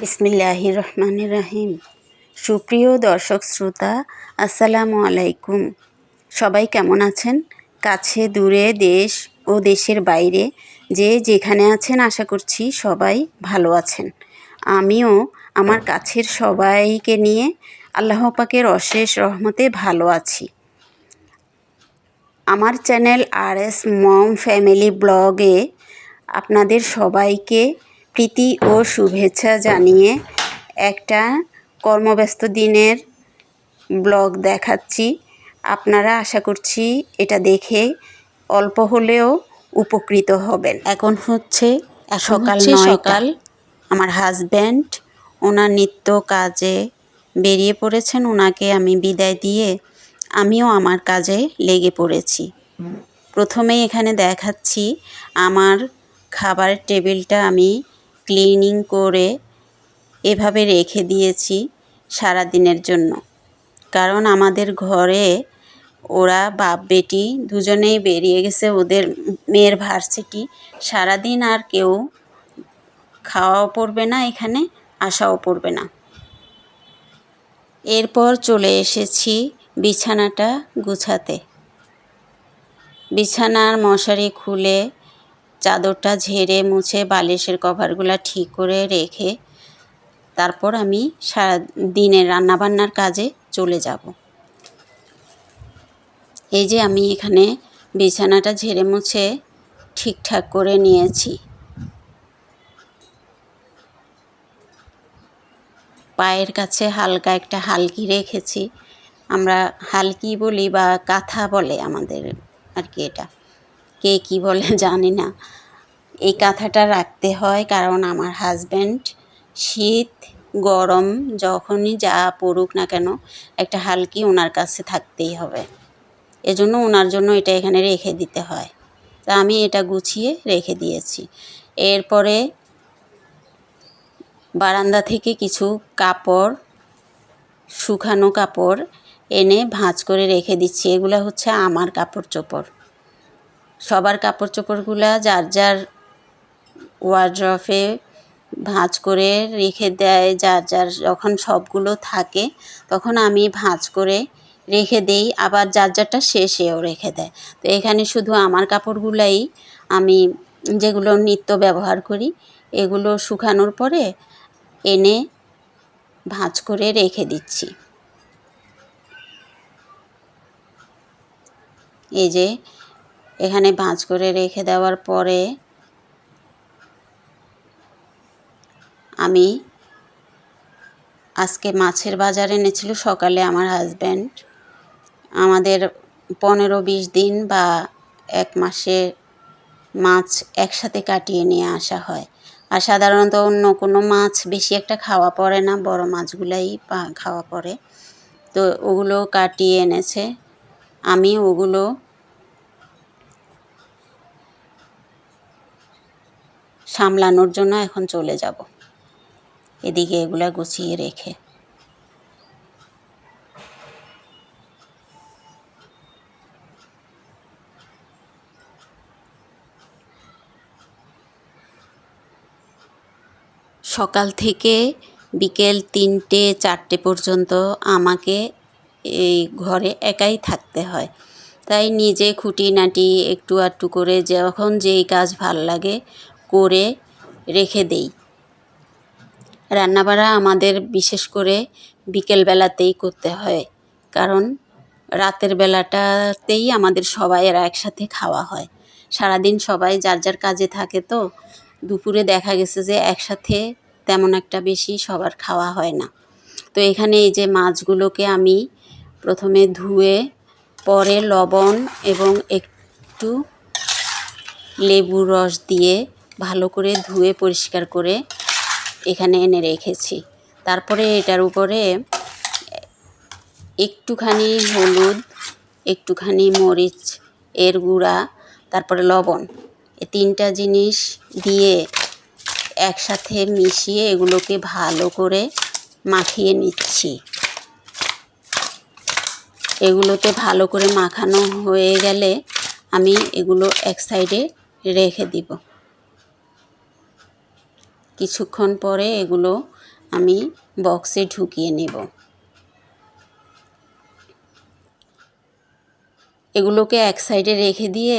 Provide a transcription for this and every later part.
বিসমিল্লাহ রহমান রাহিম সুপ্রিয় দর্শক শ্রোতা, আসসালামু আলাইকুম। সবাই কেমন আছেন? কাছে, দূরে, দেশ ও দেশের বাইরে যে যেখানে আছেন, আশা করছি সবাই ভালো আছেন। আমিও আমার কাছের সবাইকে নিয়ে আল্লাহ পাকের অশেষ রহমতে ভালো আছি। আমার channel R S mom family ব্লগে আপনাদের সবাইকে প্রীতি ও শুভেচ্ছা জানিয়ে একটা কর্মব্যস্ত দিনের ব্লগ দেখাচ্ছি। আপনারা আশা করছি এটা দেখে অল্প হলেও উপকৃত হবেন। এখন হচ্ছে সকাল সকাল। আমার হাজব্যান্ড ওনার নিত্য কাজে বেরিয়ে পড়েছেন। ওনাকে আমি বিদায় দিয়ে আমিও আমার কাজে লেগে পড়েছি। প্রথমেই এখানে দেখাচ্ছি আমার খাবারের টেবিলটা আমি ক্লিনিং করে এভাবে রেখে দিয়েছি সারা দিনের জন্য। কারণ আমাদের ঘরে ওরা বাপ, বেটি দুজনেই বেরিয়ে গেছে ওদের মেয়ের ভার্সিটি। সারাদিন আর কেউ খাওয়াও পড়বে না, এখানে আসাও পড়বে না। এরপর চলে এসেছি বিছানাটা গুছাতে। বিছানার মশারি খুলে চাদরটা ঝেড়ে মুছে বালিশের কভারগুলো ঠিক করে রেখে তারপর আমি সারা দিনের রান্নাবান্নার কাজে চলে যাব। এই যে আমি এখানে বিছানাটা ঝেড়ে মুছে ঠিকঠাক করে নিয়েছি। পায়ের কাছে হালকা একটা হালকি রেখেছি। আমরা হালকি বলি বা কাঁথা বলে আমাদের আর কি এটা। কে কী বলে জানি না। এই কাঁথাটা রাখতে হয় কারণ আমার হাজব্যান্ড শীত, গরম যখনই যা পড়ুক না কেন একটা হালকি ওনার কাছে থাকতেই হবে। এজন্য ওনার জন্য এটা এখানে রেখে দিতে হয়। তা আমি এটা গুছিয়ে রেখে দিয়েছি। এরপরে বারান্দা থেকে কিছু কাপড়, শুকানো কাপড় এনে ভাঁজ করে রেখে দিচ্ছি। এগুলো হচ্ছে আমার কাপড় চোপড়। সবার কাপড় চোপড়গুলা যার যার ওয়ার্ড্রফে ভাঁজ করে রেখে দেয়, যার যার যখন সবগুলো থাকে তখন আমি ভাঁজ করে রেখে দেই, আবার যার যারটা শেষেও রেখে দেয়। তো এখানে শুধু আমার কাপড়গুলাই আমি যেগুলো নিত্য ব্যবহার করি, এগুলো শুকানোর পরে এনে ভাঁজ করে রেখে দিচ্ছি। এই যে এখানে ভাঁজ করে রেখে দেওয়ার পরে আমি আজকে মাছের বাজার এনেছিল সকালে আমার হাজব্যান্ড আমাদের পনেরো বিশ দিন বা এক মাসে মাছ একসাথে কাটিয়ে নিয়ে আসা হয়। আর সাধারণত অন্য কোনো মাছ বেশি একটা খাওয়া পড়ে না, বড় মাছগুলাই খাওয়া পড়ে। তো ওগুলো কাটিয়ে এনেছে। আমি ওগুলো সামলানোর জন্য এখন চলে যাব। এদিকে এগুলা গুছিয়ে রেখে। সকাল থেকে বিকেল তিনটে, চারটে পর্যন্ত আমাকে এই ঘরে একাই থাকতে হয়। তাই নিজে খুঁটিনাটি একটু আধটু করে যখন যেই কাজ ভালো লাগে করে রেখে দেই। রান্নাবাড়া আমাদের বিশেষ করে বিকেলবেলাতেই করতে হয়, কারণ রাতের বেলাটাতেই আমাদের সবাই এরা একসাথে খাওয়া হয়। সারাদিন সবাই যার যার কাজে থাকে তো, দুপুরে দেখা গেছে যে একসাথে তেমন একটা বেশি সবার খাওয়া হয় না। তো এখানে এই যে মাছগুলোকে আমি প্রথমে ধুয়ে, পরে লবণ এবং একটু লেবুর রস দিয়ে ভালো করে ধুয়ে পরিষ্কার করে এখানে এনে রেখেছি। তারপরে এটার উপরে একটুখানি হলুদ, একটুখানি মরিচ, এর গুঁড়া, তারপরে লবণ, এ তিনটা জিনিস দিয়ে একসাথে মিশিয়ে এগুলোকে ভালো করে মাখিয়ে নিচ্ছি। এগুলোতে ভালো করে মাখানো হয়ে গেলে আমি এগুলো এক সাইডে রেখে দিব। কিছুক্ষণ পরে এগুলো আমি বক্সে ঢুকিয়ে নেব। এগুলোকে এক সাইডে রেখে দিয়ে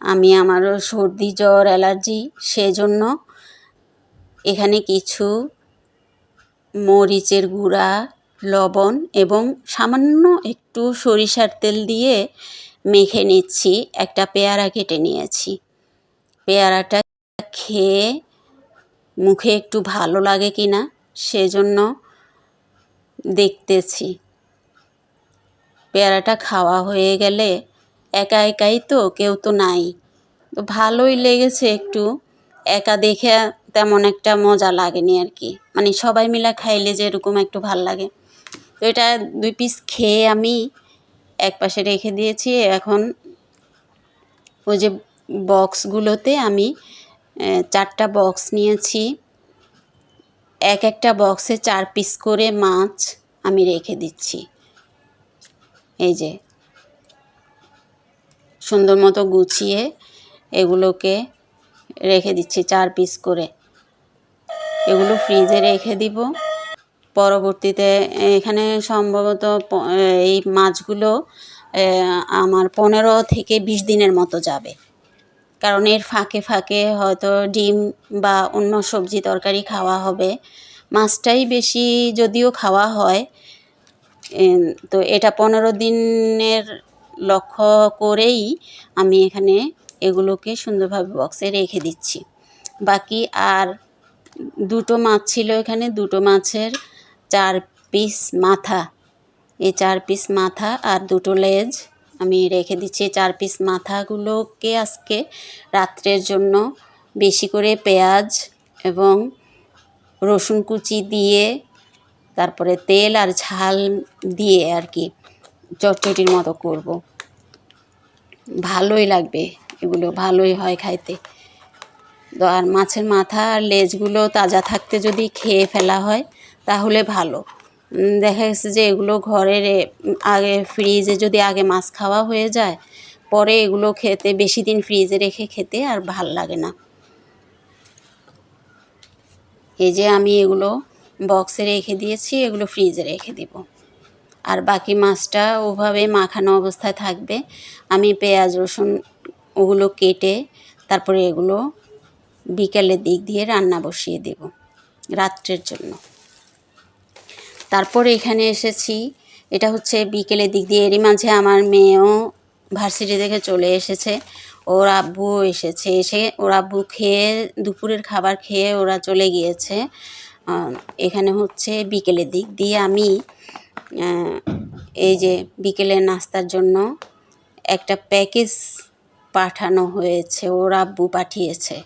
আমি আমারও সর্দি, জ্বর, অ্যালার্জি সেজন্য এখানে কিছু মরিচের গুঁড়া, লবণ এবং সামান্য একটু সরিষার তেল দিয়ে মেখে নিচ্ছি। একটা পেয়ারা কেটে নিয়েছি। পেয়ারাটা খেয়ে মুখে একটু ভালো লাগে কি না সেজন্য দেখতেছি। পেয়ারাটা খাওয়া হয়ে গেলে একা একাই তো, কেউ তো নাই। তো ভালোই লেগেছে একটু, একা দেখে তেমন একটা মজা লাগেনি আর কি। মানে সবাই মিলে খাইলে যেরকম একটু ভালো লাগে। তো এটা দুই পিস খেয়ে আমি এক পাশে রেখে দিয়েছি। এখন ওই যে বক্সগুলোতে আমি চারটা বক্স নিয়েছি। এক একটা বক্সে চার পিস করে মাছ আমি রেখে দিচ্ছি। এই যে। সুন্দর মতো গুছিয়ে এগুলোকে রেখে দিচ্ছি চার পিস করে। এগুলো ফ্রিজে রেখে দিব। পরবর্তীতে এখানে সম্ভবত এই মাছগুলো আমার পনেরো থেকে বিশ দিনের মতো যাবে। কারণ এর ফাঁকে ফাঁকে হয়তো ডিম বা অন্য সবজি তরকারি খাওয়া হবে। মাছটাই বেশি যদিও খাওয়া হয় তো এটা পনেরো দিনের লক্ষ্য করেই আমি এখানে এগুলোকে সুন্দরভাবে বক্সে রেখে দিচ্ছি। বাকি আর দুটো মাছ ছিল এখানে, দুটো মাছের চার পিস মাথা। এই চার পিস মাথা আর দুটো লেজ আমি রেখে দিচ্ছি চার পিস মাথাগুলোকে আজকে রাত্রের জন্য বেশি করে পেঁয়াজ এবং রসুন কুচি দিয়ে, তারপরে তেল আর ঝাল দিয়ে আর কি চটচটির মতো করব। ভালোই লাগবে এগুলো, ভালোই হয় খাইতে। আর মাছের মাথা আর লেজগুলো তাজা থাকতে যদি খেয়ে ফেলা হয় তাহলে ভালো। দেখা গেছে যে এগুলো ঘরের আগে ফ্রিজে যদি আগে মাছ খাওয়া হয়ে যায়, পরে এগুলো খেতে, বেশি দিন ফ্রিজে রেখে খেতে আর ভালো লাগে না। এই যে আমি এগুলো বক্সে রেখে দিয়েছি, এগুলো ফ্রিজে রেখে দিব। আর বাকি মাছটা ওভাবে মাখানো অবস্থায় থাকবে। আমি পেঁয়াজ, রসুন ওগুলো কেটে তারপরে এগুলো বিকেলের দিক দিয়ে রান্না বসিয়ে দেব রাত্রের জন্য। তারপরে এখানে এসেছি। এটা হচ্ছে বিকেলের দিক দিয়ে। এরই মাঝে আমার মেয়েও ভার্সিটি থেকে চলে এসেছে। ওর আব্বু এসেছে। এসে ওর আব্বু খেয়ে, দুপুরের খাবার খেয়ে ওরা চলে গিয়েছে। এখানে হচ্ছে বিকেলের দিক দিয়ে আমি এই যে বিকেলের নাস্তার জন্য একটা প্যাকেজ পাঠানো হয়েছে, ওর আব্বু পাঠিয়েছে।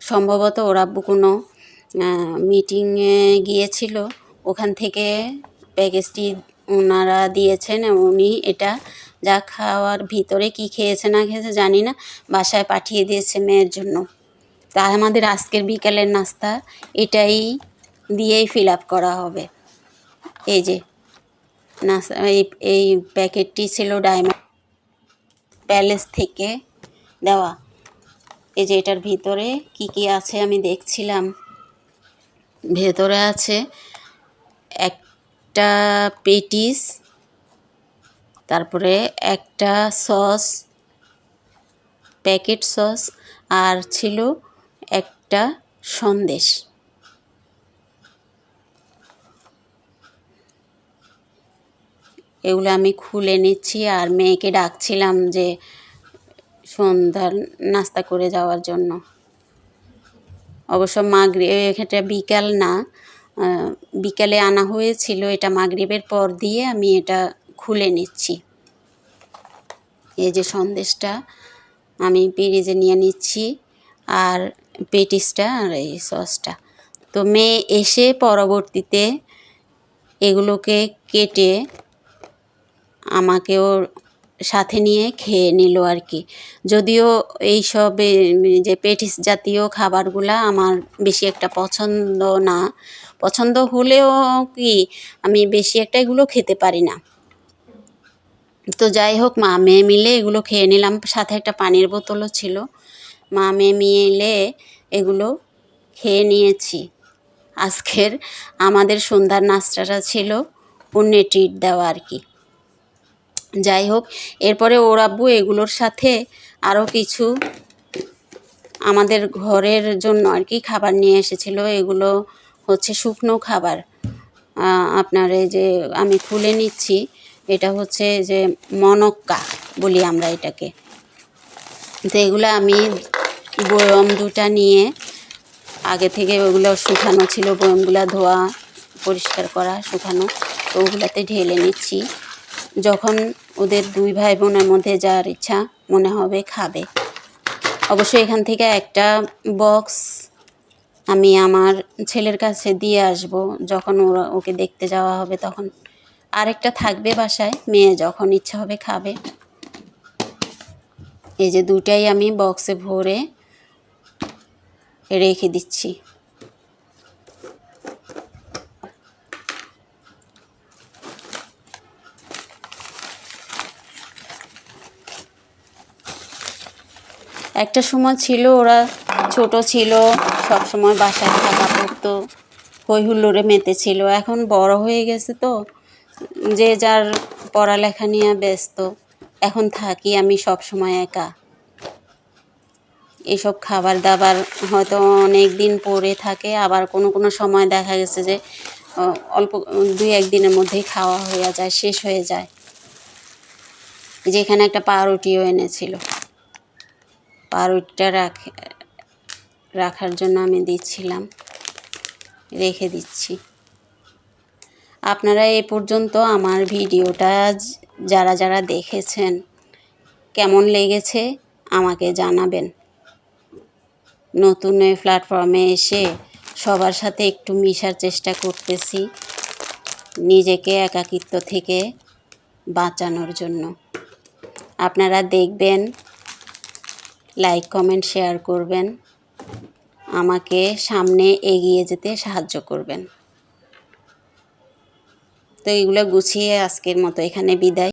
সম্ভবত ওর আব্বু কোনো মিটিংয়ে গিয়েছিল। ওখান থেকে প্যাকেজটি ওনারা দিয়েছেন উনি এটা যা খাওয়ার ভিতরে কি খেয়েছে না খেয়েছে জানি না, বাসায় পাঠিয়ে দিয়েছে মেয়ের জন্য। তা আমাদের আজকের বিকালের নাস্তা এটাই দিয়েই ফিল আপ করা হবে। এই যে নাস্তা এই এই প্যাকেটটি ছিল ডায়মন্ড প্যালেস থেকে দেওয়া। এই যে এটার ভিতরে কি কি আছে আমি দেখছিলাম। ভেতরে আছে একটা পেটিস, তারপরে একটা সস, প্যাকেট সস, আর ছিল একটা সন্দেশ। এগুলো আমি খুলে নিচ্ছি আর মেয়েকে ডাকছিলাম যে সন্ধ্যার নাস্তা করে যাওয়ার জন্য। অবশ্য মাগরি এটা বিকাল না বিকালে আনা হয়েছিল এটা মাগরিবের পর দিয়ে আমি এটা খুলে নিচ্ছি। এই যে সন্দেশটা আমি পিরিজে নিয়ে নিচ্ছি আর পেটিসটা আর এই সসটা। তো মেয়ে এসে পরবর্তীতে এগুলোকে কেটে আমাকেও সাথে নিয়ে খেয়ে নিল আর কি। যদিও এই সব যে পেটিস জাতীয় খাবারগুলা আমার বেশি একটা পছন্দ না পছন্দ হলেও কি আমি বেশি একটা এগুলো খেতে পারি না। তো যাই হোক, মা মেয়ে মিলে এগুলো খেয়ে নিলাম। সাথে একটা পানির বোতলও ছিল। মা মেয়ে মিলে এগুলো খেয়ে নিয়েছি। আজকের আমাদের সন্ধ্যার নাস্তাটা ছিল অন্যে ট্রিট দেওয়া আর কি। যাই হোক, এরপরে ওর আব্বু এগুলোর সাথে আরও কিছু আমাদের ঘরের জন্য আর কি খাবার নিয়ে এসেছিল। এগুলো হচ্ছে শুকনো খাবার। আপনার এই যে আমি খুলে নিচ্ছি, এটা হচ্ছে যে মনক্কা বলি আমরা এটাকে। তো এগুলো আমি বয়ম দুটা নিয়ে, আগে থেকে ওগুলো শুকানো ছিল, বয়মগুলো ধোয়া, পরিষ্কার করা, শুকানো, তো ওগুলাতে ঢেলে নিচ্ছি। যখন ওদের দুই ভাই বোনের মধ্যে যার ইচ্ছা মনে হবে, খাবে। অবশ্যই এখান থেকে একটা বক্স আমি আমার ছেলের কাছে দিয়ে আসব, যখন ওরা ওকে দেখতে যাওয়া হবে তখন। আরেকটা থাকবে বাসায়, মেয়ে যখন ইচ্ছা হবে খাবে। এই যে দুটাই আমি বক্সে ভরে রেখে দিচ্ছি। একটা সময় ছিল ওরা ছোট ছিল সব সময় বাসায় থাকা পড়তো হই হুল্লোড়ে মেতেছিল। এখন বড় হয়ে গেছে তো, যে যার পড়ালেখা নিয়ে ব্যস্ত, এখন থাকি আমি সব সময় একা। এসব খাবার দাবার হয়তো অনেক দিন পরে থাকে, আবার কোনো কোনো সময় দেখা গেছে যে অল্প দুই একদিনের মধ্যেই খাওয়া হয়ে যায়, শেষ হয়ে যায়। যেখানে একটা পাউরুটিও এনেছিল। পাউরুটিটা রাখে রাখার জন্য আমি দিচ্ছিলাম। রেখে দিচ্ছি। আপনারা এ পর্যন্ত আমার ভিডিওটা যারা যারা দেখেছেন, কেমন লেগেছে আমাকে জানাবেন। নতুন এই প্ল্যাটফর্মে এসে সবার সাথে একটু মিশার চেষ্টা করতেছি নিজেকে একাকিত্ব থেকে বাঁচানোর জন্য। আপনারা দেখবেন লাইক কমেন্ট শেয়ার করবেন। আমাকে সামনে এগিয়ে যেতে সাহায্য করবেন। তো এগুলো গুছিয়ে আজকের মতো এখানে বিদায়।